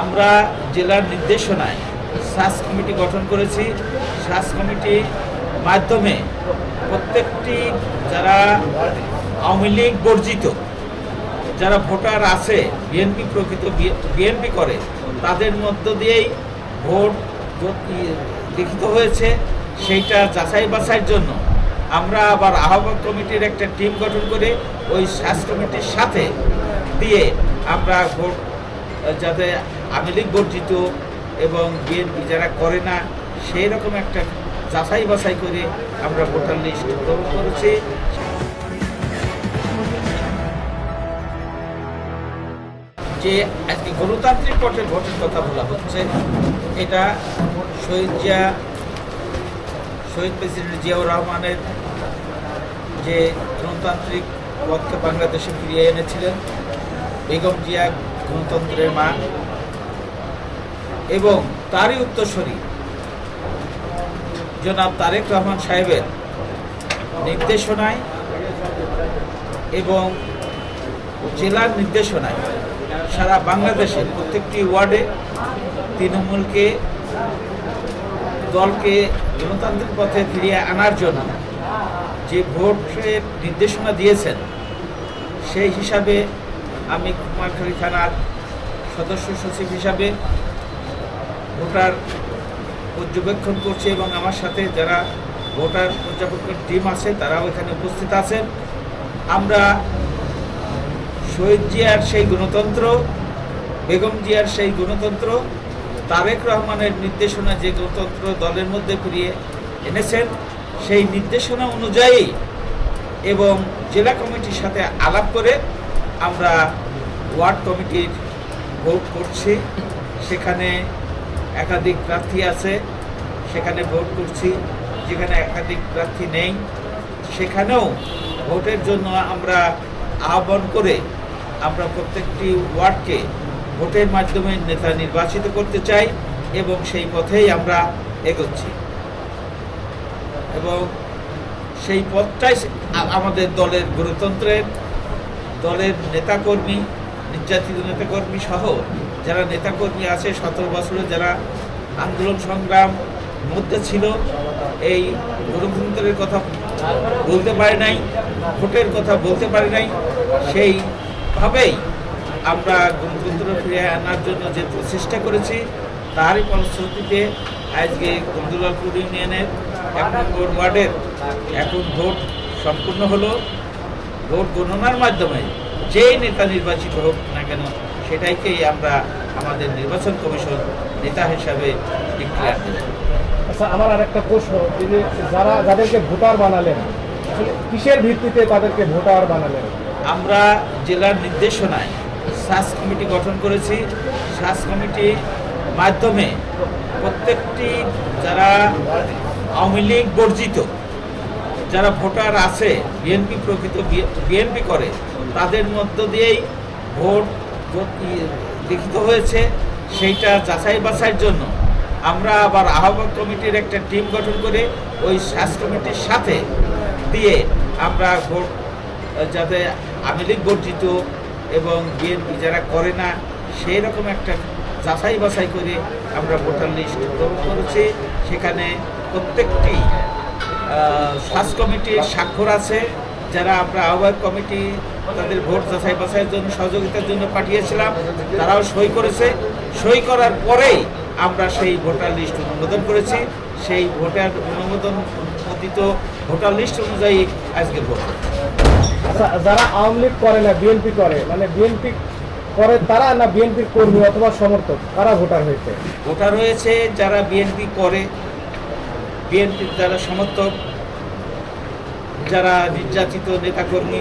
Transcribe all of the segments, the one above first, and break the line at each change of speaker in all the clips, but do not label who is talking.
আমরা জেলার নির্দেশনায় সার্চ কমিটি গঠন করেছি। সার্চ কমিটির মাধ্যমে প্রত্যেকটি যারা আওয়ামী লীগ বর্জিত, যারা ভোটার আছে বিএনপি প্রকৃত বিএনপি করে, তাদের মধ্য দিয়েই ভোট লিখিত হয়েছে। সেইটা যাচাই বাছাইয়ের জন্য আমরা আবার আহ্বায়ক কমিটির একটা টিম গঠন করে ওই সার্চ কমিটির সাথে দিয়ে আমরা ভোট যাতে আওয়ামী লীগ বর্জিত এবং বিএনপি যারা করে না সেই রকম একটা যাচাই বাছাই করে আমরা ভোটার লিস্ট গ্রহণ করেছি। যে আজকে গণতান্ত্রিক পথে ভোটের কথা বলা হচ্ছে, এটা শহীদ জিয়া, শহীদ প্রেসিডেন্ট জিয়াউর রহমানের যে গণতান্ত্রিক পথকে বাংলাদেশে ফিরিয়ে এনেছিলেন, বেগম জিয়া গণতন্ত্রের মা এবং তারই উত্তরসূরি। জনাব তারেক রহমান সাহেবের নির্দেশনায় এবং জেলার নির্দেশনায় সারা বাংলাদেশের প্রত্যেকটি ওয়ার্ডে তৃণমূলকে, দলকে গণতান্ত্রিক পথে ফিরিয়ে আনার জন্য যে ভোটের নির্দেশনা দিয়েছেন, সেই হিসাবে আমি কুমারখালী থানার সদস্য সচিব হিসাবে ভোটার পর্যবেক্ষণ করছি এবং আমার সাথে যারা ভোটার পর্যবেক্ষণ টিম আছে, তারাও এখানে উপস্থিত আছেন আমরা শহীদ জিয়ার সেই গণতন্ত্র, বেগম জিয়ার সেই গণতন্ত্র, তারেক রহমানের নির্দেশনা যে গণতন্ত্র দলের মধ্যে ফিরিয়ে এনেছেন, সেই নির্দেশনা অনুযায়ী এবং জেলা কমিটির সাথে আলাপ করে আমরা ওয়ার্ড কমিটির ভোট করছি। সেখানে একাধিক প্রার্থী আছে, সেখানে ভোট করছি। যেখানে একাধিক প্রার্থী নেই, সেখানেও ভোটের জন্য আমরা আহ্বান করে আমরা প্রত্যেকটি ওয়ার্ডকে ভোটের মাধ্যমে নেতা নির্বাচিত করতে চাই এবং সেই পথেই আমরা এগোচ্ছি। এবং সেই পথটাই আমাদের দলের গণতন্ত্রের দলের নেতাকর্মী, নির্যাতিত নেতাকর্মী সহ যারা নেতাকর্মী আছে, সতেরো বছরে যারা আন্দোলন সংগ্রাম মধ্যে ছিল, এই গণতন্ত্রের কথা বলতে পারে নাই, ভোটের কথা বলতে পারে নাই, সেইভাবেই আমরা গণতন্ত্র ফিরে আনার জন্য যে প্রচেষ্টা করেছি, তারই ফলশ্রুতিতে আজকে গন্দুলালপুর ইউনিয়নের এক নম্বর ওয়ার্ডের এখন ভোট সম্পূর্ণ হলো। ভোট গণনার মাধ্যমে যেই নেতা নির্বাচিত হোক না কেন সেটাইকেই আমরা আমাদের নির্বাচন কমিশন নেতা হিসাবে ডিক্লেয়ার দেব
আচ্ছা আমার আর একটা প্রশ্ন যে যারা যাদেরকে ভোটার বানালেন আসলে কিসের ভিত্তিতে তাদেরকে ভোটার বানালেন?
আমরা জেলার নির্দেশনায় সার্চ কমিটি গঠন করেছি। সার্চ কমিটির মাধ্যমে প্রত্যেকটি যারা আওয়ামী লীগ বর্জিত যারা ভোটার আছে, বিএনপি প্রকৃত, বিএনপি করে, তাদের মধ্য দিয়েই ভোট লিখিত হয়েছে সেইটা যাচাই বাছাইয়ের জন্য। আমরা আবার আহ্বায়ক কমিটির একটা টিম গঠন করে ওই সার্চ কমিটির সাথে দিয়ে আমরা ভোট, যাতে আওয়ামী লীগ বর্জিত এবং বিএনপি যারা করে না সেই রকম একটা যাচাই বাছাই করে আমরা ভোটার লিস্ট গ্রহণ করেছি। সেখানে প্রত্যেকটি সার্চ কমিটির স্বাক্ষর আছে যারা আমরা আহ্বায়ক কমিটি তাদের ভোট যাচাই বাছাইয়ের জন্য সহযোগিতার জন্য পাঠিয়েছিলাম তারাও সই করেছে। সই করার পরেই আমরা সেই ভোটার লিস্ট অনুমোদন করেছি। সেই ভোটার অনুমোদন অনুমোদিত ভোটার লিস্ট অনুযায়ী আজকে ভোট।
আচ্ছা যারা আওয়ামী লীগ করে না বিএনপি করে মানে বিএনপি করে তারা না বিএনপির কর্মী অথবা সমর্থক? কারা ভোটার হয়েছে?
ভোটার হয়েছে যারা বিএনপি করে বিএনপির যারা সমর্থক যারা নির্যাতিত নেতাকর্মী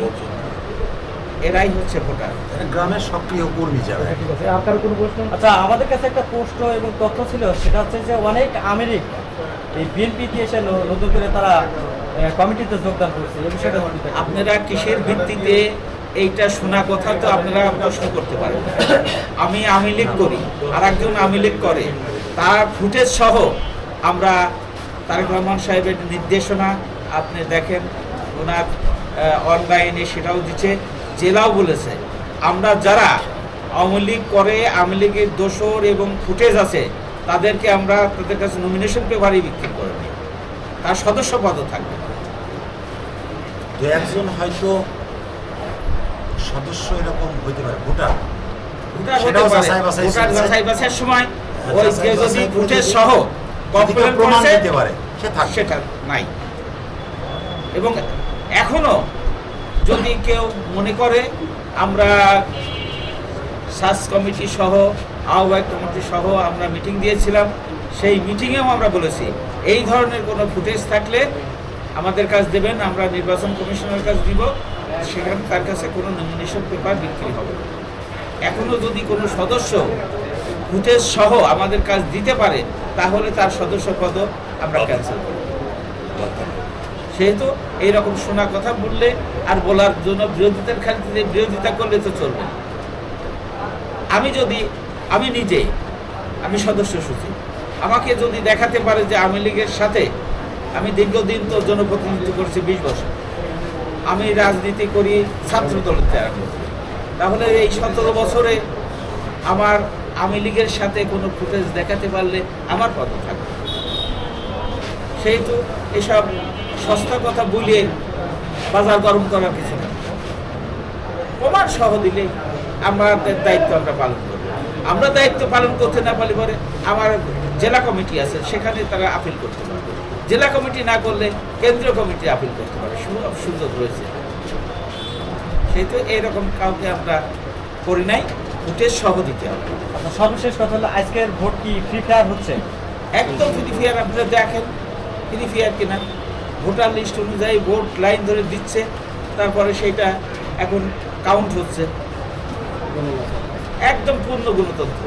এরাই হচ্ছে ভোটার।
গ্রামের সক্রিয় কর্মী যারা।
ঠিক আছে। আর কারও কোনো প্রশ্ন?
আচ্ছা আমাদের কাছে একটা প্রশ্ন এবং তথ্য ছিল সেটা হচ্ছে যে অনেক আমেরিক এই বিএনপিতে এসে নতুন করে তারা কমিটিতে যোগদান করছে এই বিষয়টা
আপনারা কিসের ভিত্তিতে এইটা শোনা কথা তো আপনারা প্রশ্ন করতে পারেন। আমি আমি লীগ করি আর একজন আওয়ামী লীগ করে। তার ফুটেজ সহ আমরা তারেক রহমান সাহেবের নির্দেশনা আপনি দেখেন ওনার অনলাইনে সেটাও দিচ্ছে জেলাও বলেছে। আমরা যারা আওয়ামী লীগ করে আওয়ামী লীগের দোসর এবং ফুটেজ আছে তাদেরকে আমরা তাদের কাছে নমিনেশন পেপারই বিক্রি করে দিই। তার সদস্য পদও থাকবে।
দু একজন হয়তো সদস্য এরকম হইতে পারে ভোটার।
ভোটার
বাছাই
ভোটার বাছাইয়ের সময় ওই
যাচাই
যদি ফুটেজ সহ
প্রমাণ দিতে পারে
সেটা নাই এবং এখনও যদি কেউ মনে করে আমরা সার্চ কমিটি সহ আহ্বায়ক কমিটি সহ আমরা মিটিং দিয়েছিলাম সেই মিটিংয়েও আমরা বলেছি এই ধরনের কোনো ফুটেজ থাকলে আমাদের কাছ দেবেন আমরা নির্বাচন কমিশনের কাছ দিব সেখানে তার কাছে কোনো নমিনেশন পেপার বিক্রি হবে না। এখনও যদি কোনো সদস্য ফুটেজ সহ আমাদের কাজ দিতে পারে তাহলে তার সদস্য পদ আমরা ক্যান্সেল করব সেহেতু এইরকম শোনা কথা বললে আর বলার জন্য বিরোধিতার খালিতে বিরোধিতা করলে তো চলবে। আমি যদি আমি নিজে আমি সদস্য সচিব আমাকে যদি দেখাতে পারে যে আওয়ামী লীগের সাথে আমি দীর্ঘদিন তো জনপ্রতিনিধিত্ব করছি বিশ বছর আমি রাজনীতি করি ছাত্র দলের করি। তাহলে এই সতেরো বছরে আমার আওয়ামী লীগের সাথে কোনো ফুটেজ দেখাতে পারলে আমার পদ থাকবে। সেহেতু এসব সস্তা কথা বলিয়ে বাজার গরম করার কিছু না। প্রমাণ সহ দিলে আমাদের দায়িত্ব আমরা পালন করব। আমরা দায়িত্ব পালন করতে না পারলে পরে আমার জেলা কমিটি আছে, সেখানে তারা আপিল করতে পারবে। জেলা কমিটি না করলে কেন্দ্রীয় কমিটি আপিল করতে পারে সুযোগ রয়েছে। সেহেতু এইরকম কাউকে আমরা করি নাই। ফুটেজ সহ দিতে হবে।
আচ্ছা সর্বশেষ কথা হলো আজকের ভোট কি ফ্রি ফায়ার হচ্ছে?
একদম ফ্রি ফায়ার আপনারা দেখেন ফ্রি ফায়ার কিনা। ভোটার লিস্ট অনুযায়ী ভোট লাইন ধরে দিচ্ছে তারপরে সেটা এখন কাউন্ট হচ্ছে। একদম পূর্ণ গণতন্ত্র।